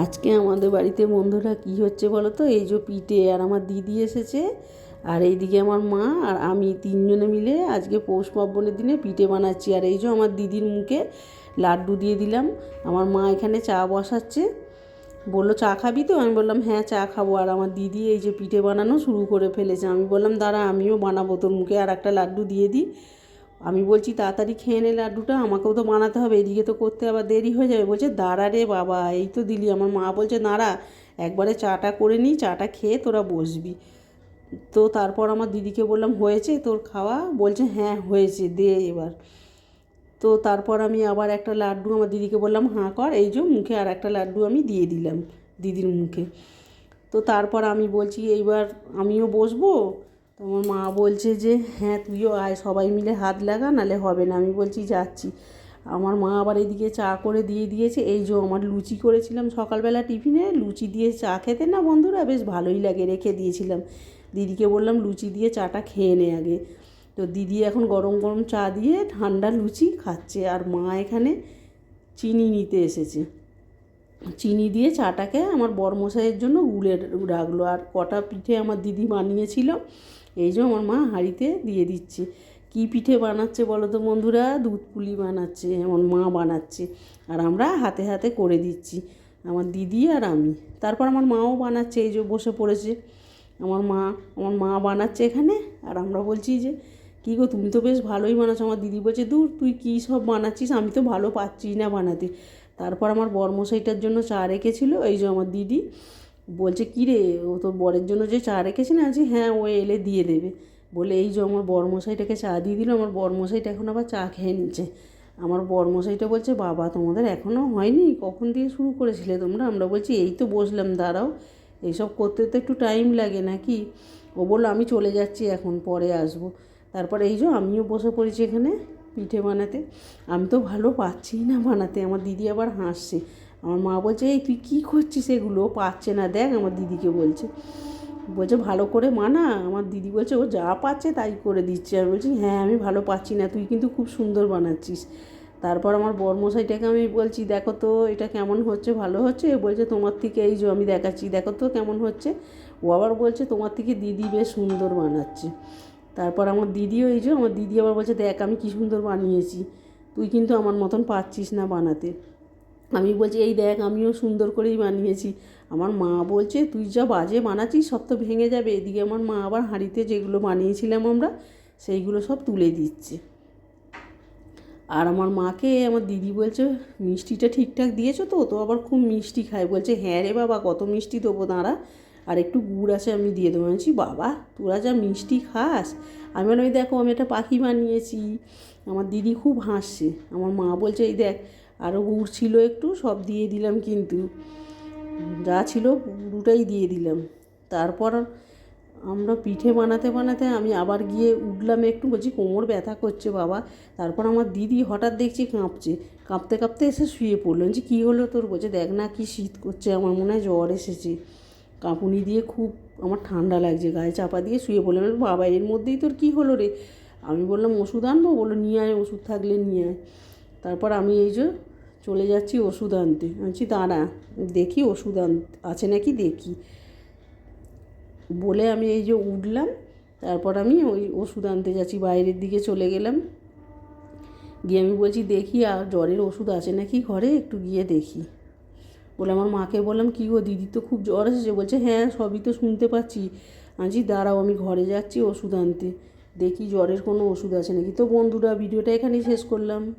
আজকে আমাদের বাড়িতে বন্ধুরা কি হচ্ছে বলো তো? এই যে পিঠে আর আমার দিদি এসেছে, আর এইদিকে আমার মা আর আমি তিনজনে মিলে আজকে পৌষ পার্বণের দিনে পিঠে বানাচ্ছি। আর এই যে আমার দিদির মুখে লাড্ডু দিয়ে দিলাম। আমার মা এখানে চা বসাচ্ছে। বলল, চা খাবি তো? আমি বললাম হ্যাঁ চা খাব। আর আমার দিদি এই যে পিঠে বানানো শুরু করে ফেলেছে। আমি বললাম, দাঁড়া, আমিও বানাবো তোর মুখে। আর একটা লাড্ডু দিয়ে দিই। আমি বলছি, তাড়াতাড়ি খেয়ে নে লাড্ডুটা, আমাকেও তো বানাতে হবে, এদিকে তো করতে আবার দেরি হয়ে যাবে। বলছে, দাঁড়া রে বাবা, এই তো দিলি। আমার মা বলছে, দাঁড়া, একবারে চাটা করে নিই চাটা খেয়ে তোরা বসবি। তো তারপর আমার দিদিকে বললাম, হয়েছে তোর খাওয়া? বলছে হ্যাঁ হয়েছে, দে এবার। তো তারপর আমি আবার একটা লাড্ডু, আমার দিদিকে বললাম, হাঁ, কর, এই যে মুখে আর একটা লাড্ডু আমি দিয়ে দিলাম দিদির মুখে। তো তারপর আমি বলছি, এইবার আমিও বসবো তো আমার মা বলছে যে হ্যাঁ তুইও আয়, সবাই মিলে হাত লাগা, নালে হবে না। আমি বলছি, যাচ্ছি। আমার মা আবার এদিকে চা করে দিয়ে দিয়েছে। এই যে আমার লুচি করেছিলাম সকালবেলা টিফিনে, লুচি দিয়ে চা খেতে না বন্ধুরা বেশ ভালোই লাগে, রেখে দিয়েছিলাম। দিদিকে বললাম, লুচি দিয়ে চাটা খেয়ে নে আগে। তো দিদি এখন গরম গরম চা দিয়ে ঠান্ডা লুচি খাচ্ছে, আর মা এখানে চিনি নিতে এসেছে। চিনি দিয়ে চাটাকে আমার বরমশাইয়ের জন্য গুলে রাখল। আর কটা পিঠে আমার দিদি বানিয়েছিল, এই যে আমার মা হাঁড়িতে দিয়ে দিচ্ছে। কী পিঠে বানাচ্ছে বলো তো বন্ধুরা? দুধ পুলি বানাচ্ছে, আমার মা বানাচ্ছে, আর আমরা হাতে হাতে করে দিচ্ছি, আমার দিদি আর আমি। তারপর আমার মাও বানাচ্ছে, এই যে বসে পড়েছে। আমার মা আমার মা বানাচ্ছে এখানে, আর আমরা বলছি যে, কী গো, তুমি তো বেশ ভালোই বানাচ্ছ। আমার দিদি বলছে, দূর, তুই কী সব বানাচ্ছিস? আমি তো ভালো পাচ্ছি না বানাতে। তারপর আমার বরমশাইটার জন্য চা রেখেছিল, এই যে আমার দিদি। বলছে, কী রে, ও তোর বরের জন্য যে চা রেখেছে না? আজকে হ্যাঁ ও এলে দিয়ে দেবে। বলে, এই যে আমার বরমশাইটাকে চা দিয়ে দিল, আমার বরমশাইটা এখন আবার চা খেয়ে নিচ্ছে। আমার বরমশাইটা বলছে, বাবা, তোমাদের এখনও হয়নি? কখন দিয়ে শুরু করেছিলে তোমরা? আমরা বলছি, এই তো বসলাম, দাঁড়াও। এইসব করতে তো একটু টাইম লাগে নাকি? ও বলল, আমি চলে যাচ্ছি এখন, পরে আসব। তারপরে এই যে আমিও বসে পড়েছি এখানে। পিঠে বানাতে। আমি তো ভালো পাচ্ছি না বানাতে। আমার দিদি আবার হাসছে। আমার মা বলছে, এই, তুই কী করছিস এগুলো? পাচ্ছে না, দেখ, আমার দিদিকে বলছে। বলছে, ভালো করে মানা। আমার দিদি বলছে, ও যা পাচ্ছে তাই করে দিচ্ছে। আমি বলছি হ্যাঁ আমি ভালো পাচ্ছি না, তুই কিন্তু খুব সুন্দর বানাচ্ছিস। তারপর আমার বর্মশাইটাকে আমি বলছি, দেখো তো, এটা কেমন হচ্ছে? ভালো হচ্ছে? বলছে, তোমার থেকে এই যে আমি দেখাচ্ছি, দেখো তো কেমন হচ্ছে? ও আবার বলছে, তোমার থেকে দিদি বেশ সুন্দর বানাচ্ছে। তারপর আমার দিদিও এই যে আমার দিদি আবার বলছে, দেখ, আমি কী সুন্দর বানিয়েছি, তুই কিন্তু আমার মতন পাচ্ছিস না বানাতে। আমি বলছি, এই দেখ, আমিও সুন্দর করেই বানিয়েছি। আমার মা বলছে, তুই যা বাজে বানাচ্ছিস, সব তো ভেঙে যাবে। এদিকে আমার মা আবার হাঁড়িতে যেগুলো বানিয়েছিলাম আমরা, সেইগুলো সব তুলে দিচ্ছে। আর আমার মাকে, আমার দিদি বলছে, মিষ্টিটা ঠিকঠাক দিয়েছ তো? তো আবার খুব মিষ্টি খায়। বলছে হ্যাঁ রে বাবা, কত মিষ্টি দেবো, দাঁড়া। আর একটু গুড় আছে আমি দিয়ে দেবো। বলছি, বাবা, তোরা যা মিষ্টি খাস। আমি বললাম এই দেখো, আমি একটা পাখি বানিয়েছি। আমার দিদি খুব হাসছে। আমার মা বলছে, এই দেখ আরও গুড় ছিল একটু, সব দিয়ে দিলাম কিন্তু। যা ছিল পুরোটাই দিয়ে দিলাম। তারপর আমরা পিঠে বানাতে বানাতে আমি আবার গিয়ে উঠলাম একটু, বলছি, কোমর ব্যথা করছে বাবা। তারপর আমার দিদি হঠাৎ দেখছি কাঁপছে। কাঁপতে কাঁপতে এসে শুয়ে পড়ল। যে কী হলো তোর? বলছে, দেখ না কি শীত করছে, আমার মনে হয় জ্বর এসেছে। কাঁপুনি দিয়ে খুব আমার ঠান্ডা লাগছে, গায়ে চাপা দিয়ে শুয়ে পড়লাম। বাবা, এর মধ্যেই তোর কী হলো রে? আমি বললাম, ওষুধ আনব? বলল, নিয়ে আয়, ওষুধ থাকলে নিয়ে আয়। তারপর আমি এই যে চলে যাচ্ছি ওষুধ আনতে। বলছি, দাঁড়া, দেখি ওষুধ আন, আছে নাকি দেখি। বলে আমি এই যে উঠলাম, তারপর আমি ওই ওষুধ আনতে যাচ্ছি, বাইরের দিকে চলে গেলাম। গিয়ে আমি বলছি, দেখি, আর জ্বরের ওষুধ আছে নাকি ঘরে? একটু গিয়ে দেখি। বলে আমার মাকে বললাম, কী গো দিদি, তো খুব জ্বর এসেছে। বলছে হ্যাঁ সবই তো শুনতে পাচ্ছি। আজি দাঁড়াও, আমি ঘরে যাচ্ছি ওষুধ আনতে। দেখি জ্বরের কোনো ওষুধ আছে নাকি। তো বন্ধুরা, ভিডিওটা এখানেই শেষ করলাম।